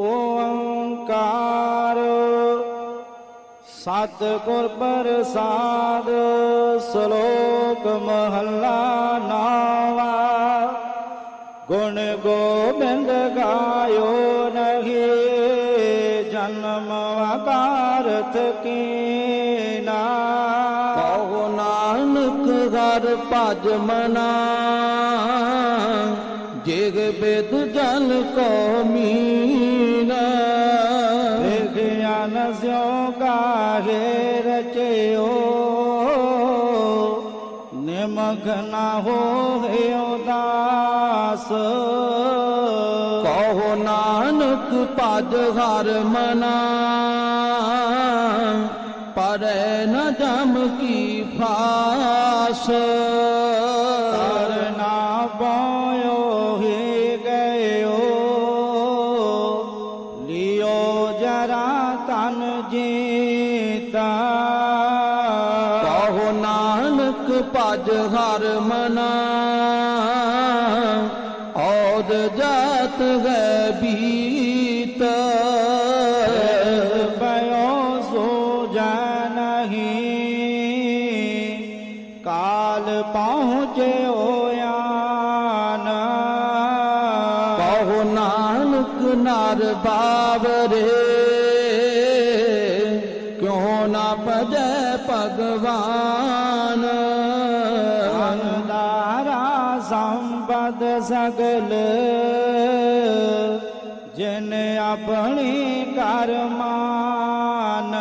ਓੰਕਾਰ। ਸਤਿਗੁਰ ਪ੍ਰਸਾਦ, ਸ਼ਲੋਕ ਮਹੱਲਾ ਨਾਵਾ। ਗੁਣ ਗੋਬਿੰਦ ਗਾਇਓ ਨਹੀਂ, ਜਨਮ ਆਕਾਰਤ ਕੀਨਾ। ਕਹੋ ਨਾਨਕ ਹਰ ਭਜ ਮਨਾ, ਜਿਗ ਬੇਦ ਜਨ ਕੋ ਮੀਨਾ। ਨਿਮਖ ਨਾ ਹੋਏ ਉਦਾਸ ਕਹੋ ਨਾਨਕ ਭਜ ਹਰ ਮਨਾ ਪਰੈ ਨ ਜਮ ਕੀ मना। और जात गीत बयो सो जाना काल पहुँचे ओया पहो नानक नार बाबरे अरमान।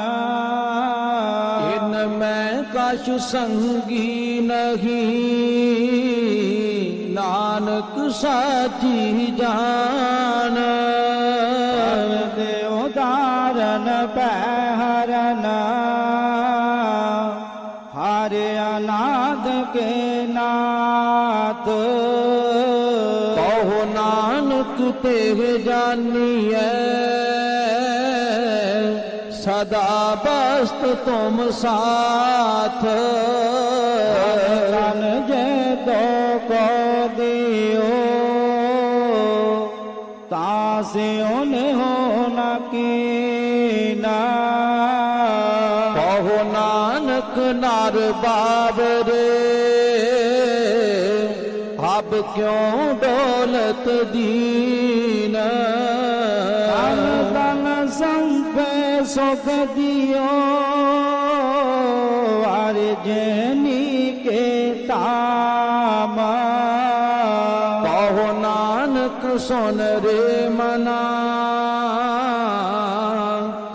इनमें कछु संगी नहीं। नानक साथी जान। उदाहरण पहरन। हर अनाद के नाथ। कहो नानक तेरे जानिए। सदा बस्त तुम साथ। जन जे दो को दियो। तासे उन हो न की ना नानक नार बाब रे अब क्यों डोलत दीन? तन संग सुख आरे जनी के तामा। कहो नानक, सुन रे मना।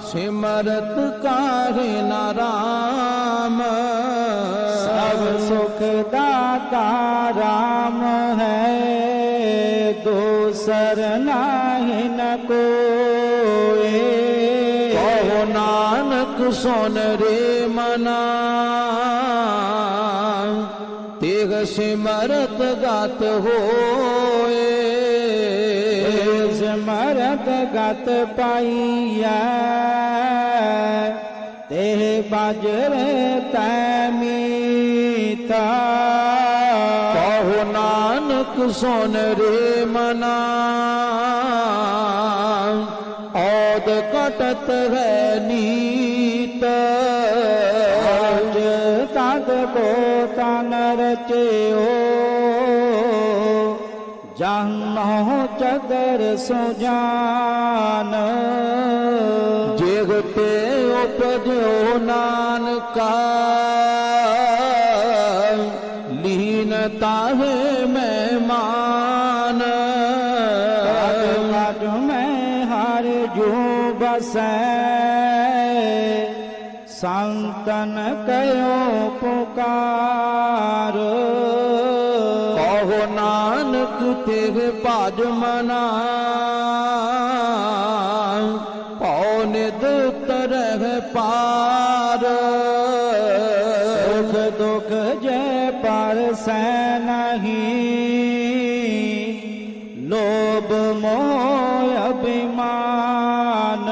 सिमरत कारे राम सब सुख दाता राम है, दूसर ना न को सोन रे मना। तेग सिमरत गात हो सिमरत गात पाइया। ते बाजर तैमीता। कहो नानक सोन रे मना। के ओ। जानो चदर सुजान। जेगते उपजो नान का लीनता मान मेहमान में हर जो बस। संतन कयो पुकार। तेरे पाज मना। पौने दो तरह पार। सुख दुख जय पर से लोभ मोय अभिमान।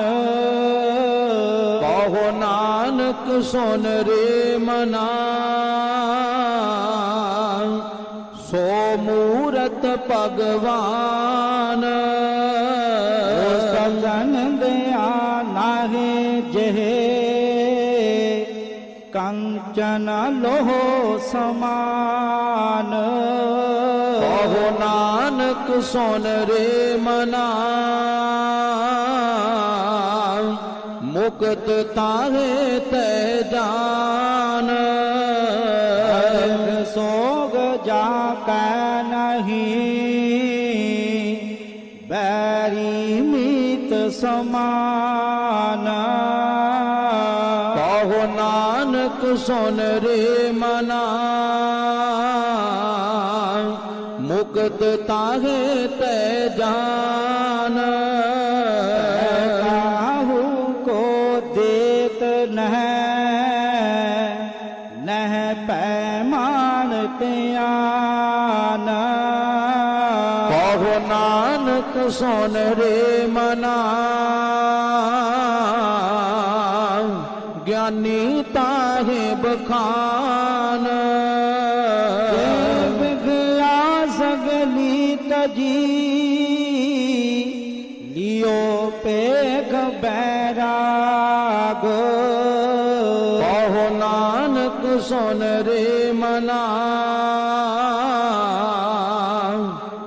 बहु नानक सुन रे मना। भगवान। सजन दया नाहे जहे। कंचन लोहो समान। कहो नानक सोन रे मना। मुकत ताहे तैदान सोग जा नहीं। सुन रे मना। मुक्त ताहे तय जान। काहू को देत नह। नह पैमान त्यान कहो नानक सुन रे मना।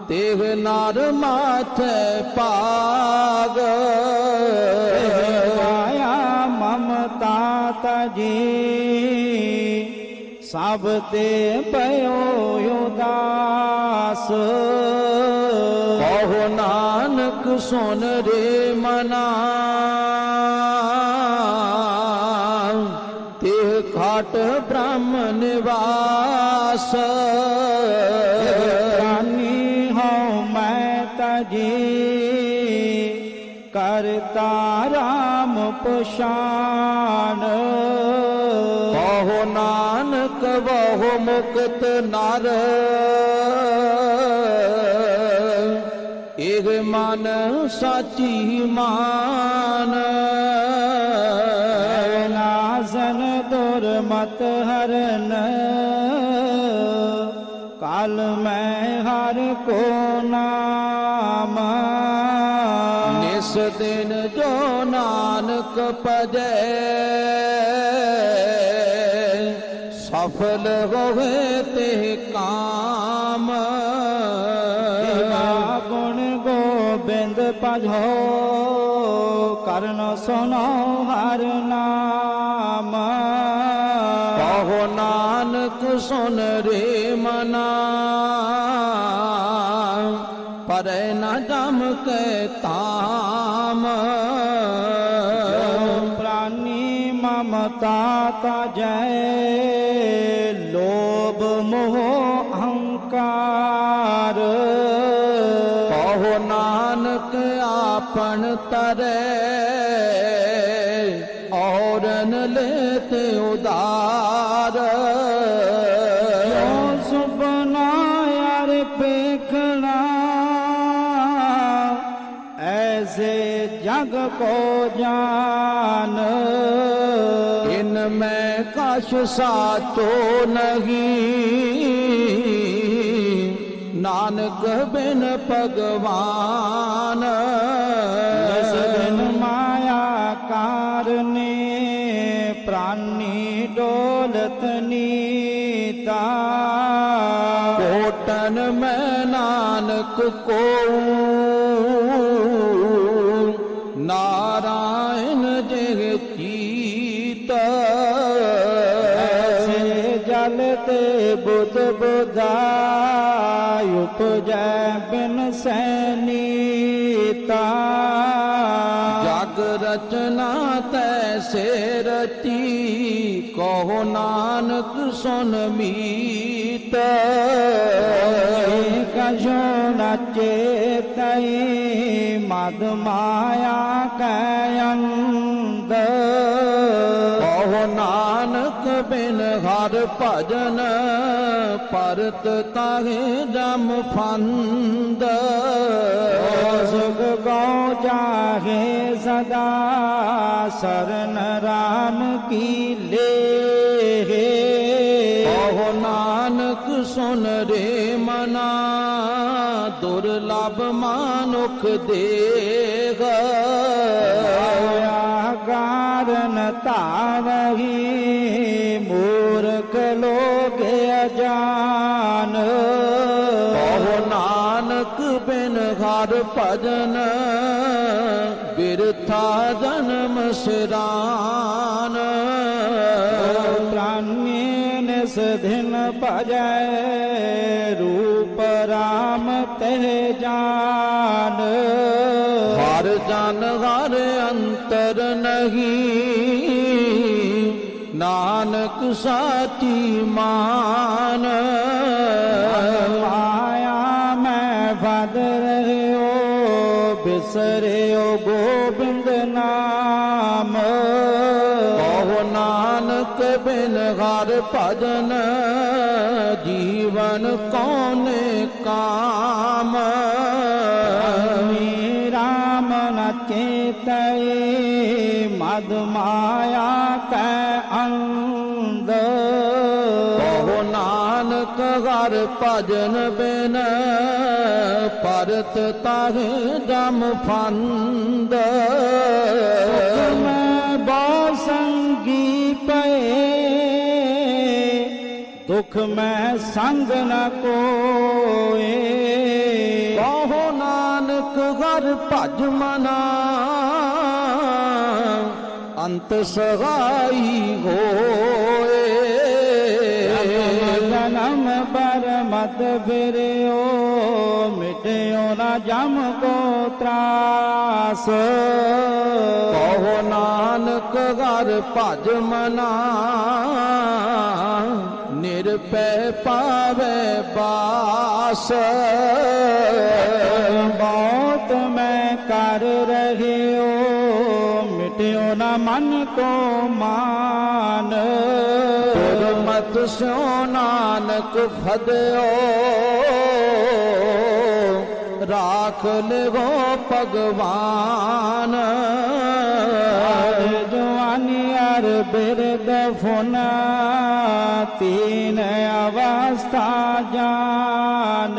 देव नार माथ पाग। माया ममता तजी सब ते पयो उदास नानक सुन रे मना। खाट ब्राह्मण निवास ਰਾਨੀ ਹਉ ਮੈਂ ਤਜੀ ਕਰਤਾ ਰਾਮ ਪਛਾਨ ਕਹੋ ਨਾਨਕ ਬਹੁ ਮੁਕਤ ਨਰ। ਇਹ ਮਨ ਸਾਚੀ ਮਾਨ। ਨਾਜ਼ਨ ਦੁਰਮਤ ਹਰਨ। ਕਾਲ ਮੈਂ ਹਰ ਕੋ ਨਾਮ ਨਿਸ ਦਿਨ ਜੋ ਨਾਨਕ ਭਜੈ ਸਫਲ ਹੋਵੇ ਤੇ ਕਾਮ ਦੇਵਾ ਗੁਣ ਗੋਬਿੰਦ ਭਜੋ ਕਰਨ ਸੁਨੋ ਹਰ ਨਾਮ ਕਹੋ ਨਾਨਕ ਸੁਨ ਰੇ बना पर न जम के ताम। प्राणी ममता जय लोभ मोह अहंकार। कहो नानक आपन तरे और लेते उदार। को जान इनमें कश सा तो नहीं। नानक बिन भगवान। माया प्राणी कोटन में नानक को नारायण जगजीत जलते बुध बुदायुप जय बिन सैनीता जग रचना तैसे रची कहो नानक सुन मीत कजो चेतै मद माया बहु नानक बिन हर भजन परत तहि जम फंद। सुख गौ जाहे सदा शरण राम की ले नानक सुन रे मना। ਲਬ ਮਾਨੁਖ ਦੇਗ ਕਾਰਨ ਧਾਰਹੀ ਮੂਰਖ ਲੋਗ ਅਜਾਨ। ਬਹੁ ਨਾਨਕ ਬਿਨ ਹਰ ਭਜਨ ਬਿਰਥਾ ਜਨਮ ਸਿਰਾਨ। ਪ੍ਰਾਨੇਨ ਸਧਿਨ ਭਜੈ ਰੂਪ पहचान हर जान हर अंतर नहीं। नानक साथी मान ਹਰ ਭਜਨ ਜੀਵਨ ਕੌਨੇ ਕਾਮ? ਮੀ ਰਾਮ ਨ ਚੇਤਏ ਮਦ ਮਾਇਆ ਕੈ ਅੰਧ। ਕਹੋ ਨਾਨਕ ਹਰ ਭਜਨ ਬਿਨ ਪਰਤ ਤਾਹੇ ਜਮ ਫੰਦ। ਮੈਂ ਦੁਖ ਮੈਂ ਸੰਗ ਨ ਕੋਏ। ਕਹੋ ਨਾਨਕ ਹਰ ਭਜ ਮਨਾ। ਅੰਤ ਸਹਾਈ ਹੋਏ। ਜਨਮ ਪਰ ਮਤ ਫਿਰਿਓ ਮਿਟਿਓ ਨਾ ਜਮ ਕੋ ਤਰਾਸ। ਕਹੋ ਨਾਨਕ ਹਰ ਭਜ ਮਨਾ। सिर पे पावे बास। बहुत मैं कर रहे हो, मिट्यो न मन को मान। मत सो नानक फदो राख लो भगवान। আর বের দফনা তিন অবস্থা জান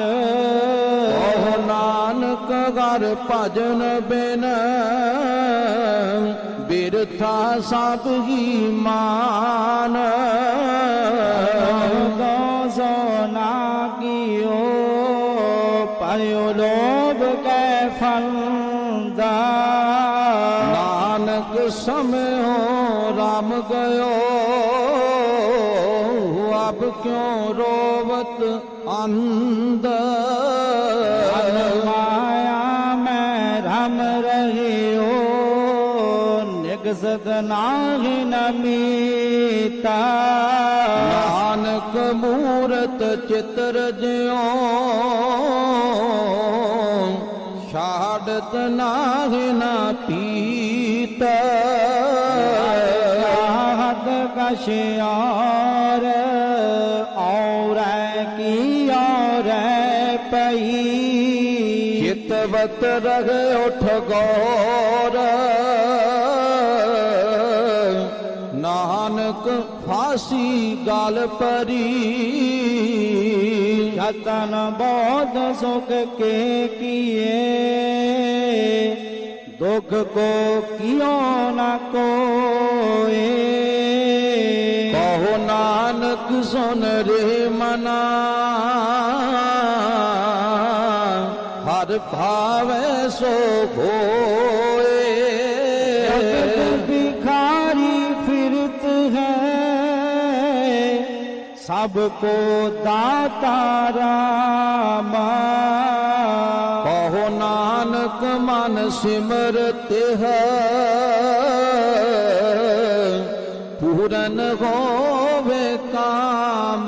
ও নানক গর ভজন বিন ਬਿਰਥਾ ਸਭ ਹੀ ਮਾਨ ਗੋ ਸੋਨਾ ਕੀਓ ਪਾਇਓ समय हो राम गयो। अब क्यों रोवत अंद माया में राम रही हो निगसत नाही नमीता नानक मूर्त चित्र ज्यो छाड़त नाही ना पी चाहत और की और पही चितवत रह उठ गौर। नानक फांसी गाल परी। हतन बहुत सुख के किए। दुख को क्यों न कोए। कहो नानक सुन रे मना। हर भाव सो भोए। भिखारी फिरत है। सबको दाता रामा। नानक मन सिमरत है। पूरन होवे काम।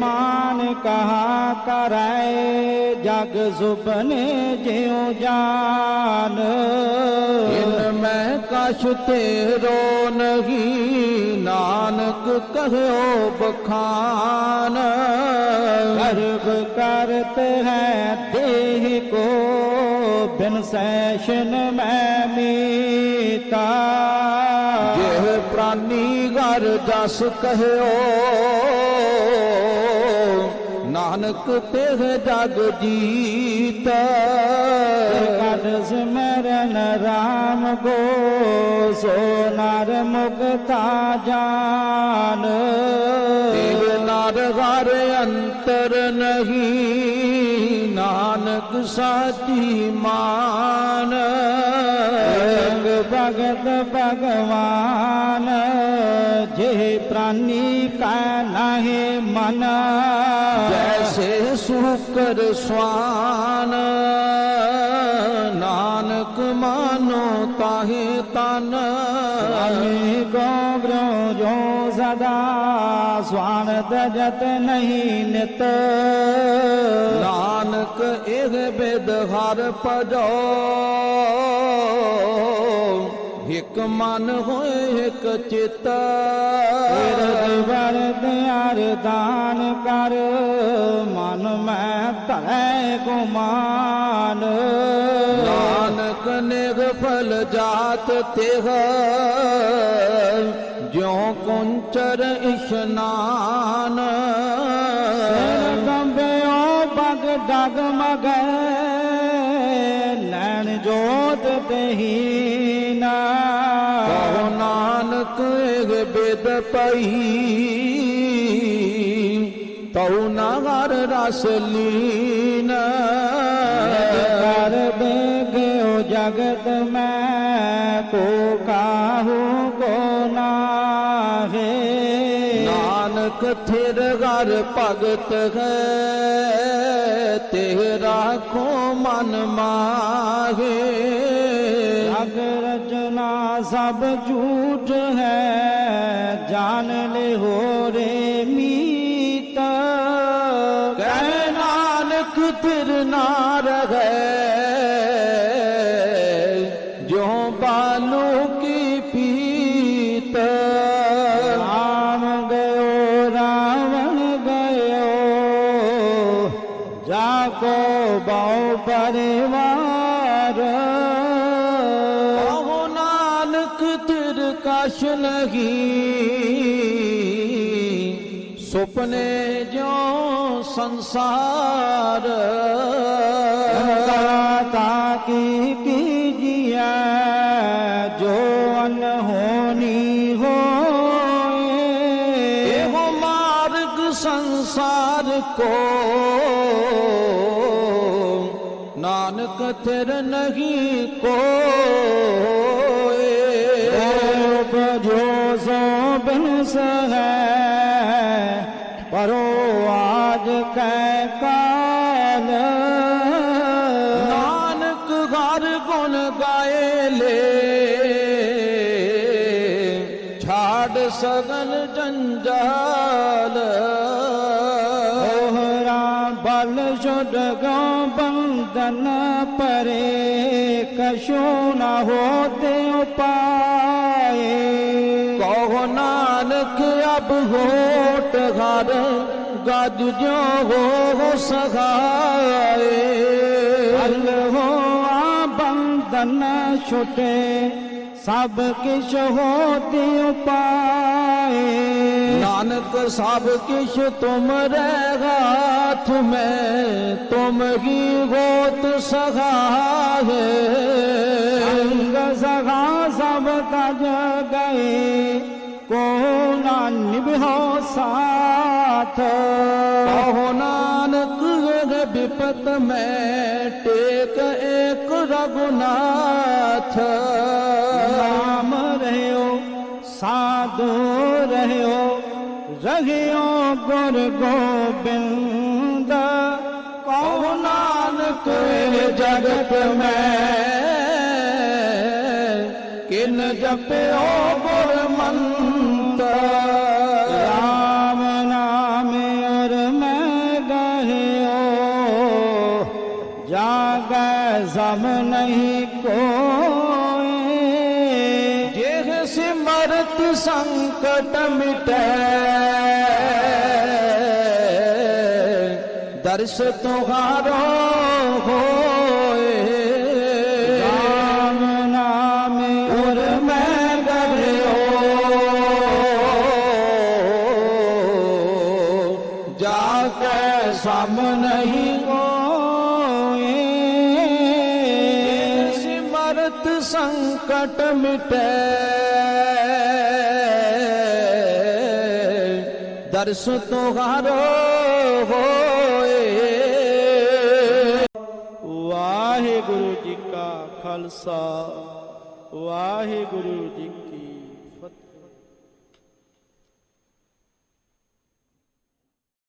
मान कहा कराए जग सुपने ज्यो जान। इनमें कश तेरो नहीं नानक कहो बखान। फ़र्क करते हैं देह को बिन सैशन मैं मीता। देह प्राणी घर जस कहो नानक तेह जग जीत। सिमरन राम गो सो नर जान। हर अंतर नहीं, नानक साथी मान। भगत भगवान, जे प्राणी का नहीं मन। जैसे सुकर स्वान, नानक मानो ताहे ताना। सदा स्वान दजत नहीं नित नानक इह बिद हर पजो हिक मन होए हिक चित वरद अरदान कर मन में तय गुमान नानक निर्फल जात तेह यो कुंचर स्नान। कंबियो बग डग मग लैण जोत दहीना। नानक बेद पही तऊ नागर रस लीन। कर बेगो जगत में को काहू? नानक थिर घर भगत है तेरा को मन मागे जग रचना सब झूठ है जान ले हो रे मीत। नानक थिर नार है परिवार कहो नानक तिरकश नहीं। सुपने जो संसार। ताकि कीजिए जो अनहोनी हो हो मार्ग संसार को। दान कतर नहीं को जो सोबन है परो आज कै का नशो न होते उपाय। कहो नानक अब होट घर गद जो हो, हो सगाए हल हो बंधन छोटे सब किश होते उपाय। नानक सब किश तुम हाथ में तुम ही होत सहाय अंग सखा सब तज गए को ना साथ। कहो नानक विपत में टेक एक रघुनाथ। राम रहो साधु रहियो गुर गोबिंद कहो नानक जगत में, किन जपयो गुर मंत्र राम नाम और मैं गहियो जाग नहीं जेह सिमरत संकट मिटै दर्श होए। राम नाम और मैं जाके सा नहीं ਕੋਏ सिमरत संकट मिटे। दर्श तुहारो